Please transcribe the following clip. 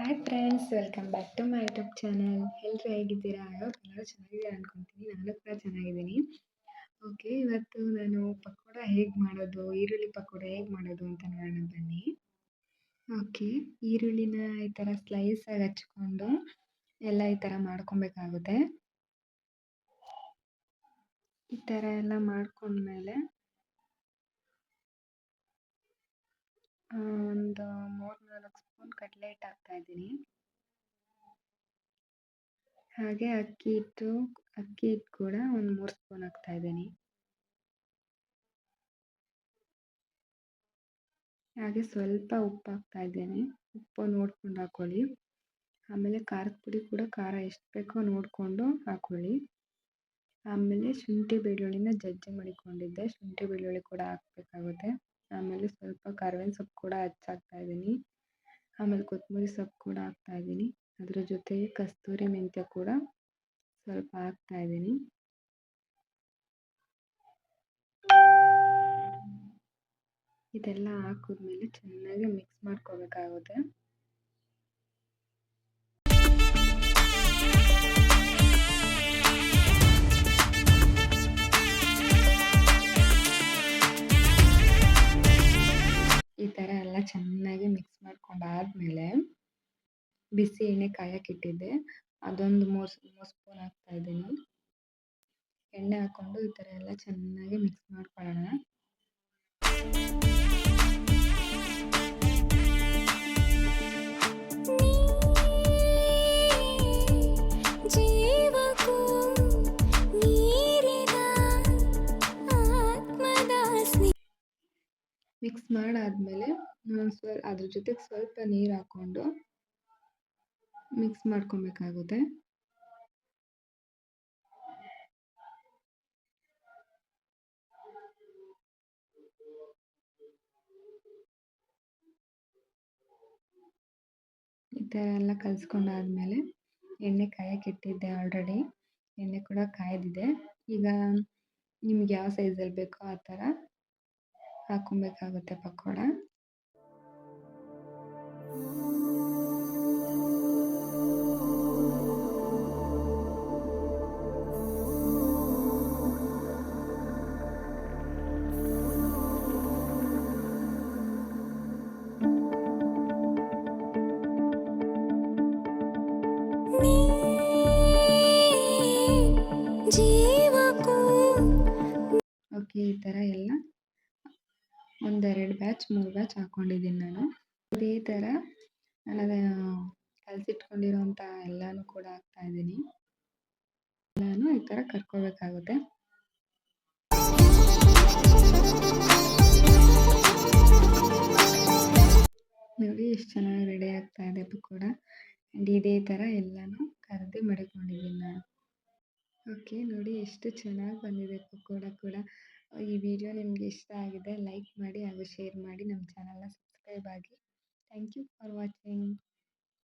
Hi friends welcome back to my YouTube channel ಎಲ್ಲರೂ ಹೇಗಿದ್ದೀರಾ? ಎಲ್ಲರೂ ಚೆನ್ನಾಗಿದ್ದೀರಾ ಅನ್ಕೊತೀನಿ. ನಾನು ಕೂಡ ಚೆನ್ನಾಗಿದ್ದೀನಿ. ಓಕೆ ಇವತ್ತು ನಾನು ಪಕೋಡ ಹೇಗೆ ಮಾಡೋದು, ಈರುಳ್ಳಿ ಪಕೋಡ ಹೇಗೆ ಮಾಡೋದು ಅಂತ ನೋಡೋಣ ಬನ್ನಿ. ಓಕೆ ಈರುಳ್ಳಿನ ಈ ಥರ ಸ್ಲೈಸಾಗಿ ಹಚ್ಕೊಂಡು ಎಲ್ಲ ಈ ಥರ ಮಾಡ್ಕೊಬೇಕಾಗುತ್ತೆ. ಈ ಥರ ಎಲ್ಲ ಮಾಡ್ಕೊಂಡ್ಮೇಲೆ ಒಂದು ಮೂರು ನಾಲ್ಕು ಸ್ಪೂನ್ ಕಡಲೆ ಹಿಟ್ಟು ಹಾಕ್ತಾಯಿದ್ದೀನಿ ಹಾಗೆ ಅಕ್ಕಿ ಹಿಟ್ಟು ಅಕ್ಕಿ ಹಿಟ್ಟು ಕೂಡ ಒಂದು ಮೂರು ಸ್ಪೂನ್ ಹಾಕ್ತಾ ಇದ್ದೀನಿ. ಹಾಗೆ ಸ್ವಲ್ಪ ಉಪ್ಪು ಹಾಕ್ತಾ ಇದ್ದೀನಿ. ಉಪ್ಪು ನೋಡ್ಕೊಂಡು ಹಾಕ್ಕೊಳ್ಳಿ ಆಮೇಲೆ ಖಾರದ ಪುಡಿ ಕೂಡ ಖಾರ ಎಷ್ಟು ಬೇಕೋ ನೋಡಿಕೊಂಡು ಹಾಕ್ಕೊಳ್ಳಿ ಆಮೇಲೆ ಶುಂಠಿ ಬೆಳ್ಳುಳ್ಳಿನ ಜಜ್ಜಿ ಮಡಿಕೊಂಡಿದ್ದೆ. ಶುಂಠಿ ಬೆಳ್ಳುಳ್ಳಿ ಕೂಡ ಹಾಕಬೇಕಾಗುತ್ತೆ. ಆಮೇಲೆ ಸ್ವಲ್ಪ ಕರ್ಬೇವಿನ ಸೊಪ್ಪು ಕೂಡ ಹೆಚ್ಚಾಕ್ತಾ ಇದ್ದೀನಿ ಆಮೇಲೆ ಕೊತ್ತಂಬರಿ ಸೊಪ್ಪು ಕೂಡ ಹಾಕ್ತಾ ಇದ್ದೀನಿ ಅದ್ರ ಜೊತೆಗೆ ಕಸ್ತೂರಿ ಮೆಂತ್ಯ ಕೂಡ ಸ್ವಲ್ಪ ಹಾಕ್ತಾ ಇದ್ದೀನಿ ಇದೆಲ್ಲ ಹಾಕಿದ್ಮೇಲೆ ಚೆನ್ನಾಗಿ ಮಿಕ್ಸ್ ಮಾಡ್ಕೋಬೇಕಾಗುತ್ತೆ. ಚೆನ್ನಾಗಿ ಮಿಕ್ಸ್ ಮಾಡ್ಕೊಂಡಾದ್ಮೇಲೆ ಬಿಸಿ ಎಣ್ಣೆ ಕಾಯಕ್ಕಿಟ್ಟಿದ್ದೆ ಅದೊಂದು ಮೂರು ಮೂರು ಸ್ಪೂನ್ ಹಾಕ್ತಾ ಇದ್ದೀನಿ. ಎಣ್ಣೆ ಹಾಕ್ಕೊಂಡು ಈ ಥರ ಎಲ್ಲ ಚೆನ್ನಾಗಿ ಮಿಕ್ಸ್ ಮಾಡ್ಕೊಳ್ಳೋಣ. ಮಿಕ್ಸ್ ಮಾಡಾದಮೇಲೆ ಸ್ವಲ್ಪ ಅದ್ರ ಜೊತೆಗೆ ಸ್ವಲ್ಪ ನೀರು ಹಾಕ್ಕೊಂಡು ಮಿಕ್ಸ್ ಮಾಡ್ಕೊಬೇಕಾಗುತ್ತೆ. ಈ ಥರ ಎಲ್ಲ ಕಲಿಸ್ಕೊಂಡಾದ್ಮೇಲೆ ಎಣ್ಣೆ ಕಾಯಕ್ಕೆ ಇಟ್ಟಿದ್ದೆ ಆಲ್ರೆಡಿ ಎಣ್ಣೆ ಕೂಡ ಕಾಯ್ದಿದೆ. ಈಗ ನಿಮ್ಗೆ ಯಾವ ಸೈಜಲ್ಲಿ ಬೇಕೋ ಆ ಥರ ಹಾಕೊಬೇಕಾಗುತ್ತೆ ಪಕೋಡ. ಓಕೆ ಈ ಥರ ಎಲ್ಲ. ಒಂದೆರಡು ಬ್ಯಾಚ್ ಮೂರು ಬ್ಯಾಚ್ ಹಾಕೊಂಡಿದ್ದೀನಿ ನಾನು. ಇದೇ ಥರ ನಾನು ಕಲಸಿಟ್ಕೊಂಡಿರೋಂಥ ಎಲ್ಲನೂ ಕೂಡ ಹಾಕ್ತಾ ಇದ್ದೀನಿ. ಎಲ್ಲನೂ ಈ ಥರ ಕರ್ಕೋಬೇಕಾಗುತ್ತೆ ನೋಡಿ ಎಷ್ಟು ಚೆನ್ನಾಗಿ ರೆಡಿ ಆಗ್ತಾ ಇದೆ ಪಕೋಡ ಆ್ಯಂಡ್ ಇದೇ ಥರ ಎಲ್ಲನೂ ಕರೆದು ಮಡಿಕೊಂಡಿದ್ದೀನಿ ನಾನು. ಓಕೆ ನೋಡಿ ಎಷ್ಟು ಚೆನ್ನಾಗಿ ಬಂದಿದೆ ಪಕೋಡ ಕೂಡ. ಈ ವಿಡಿಯೋ ನಿಮಗೆ ಇಷ್ಟ ಆಗಿದೆ, ಲೈಕ್ ಮಾಡಿ ಹಾಗೂ ಶೇರ್ ಮಾಡಿ ನಮ್ಮ ಚಾನಲ್ನ ಸಬ್ಸ್ಕ್ರೈಬ್ ಆಗಿ. Thank you for watching.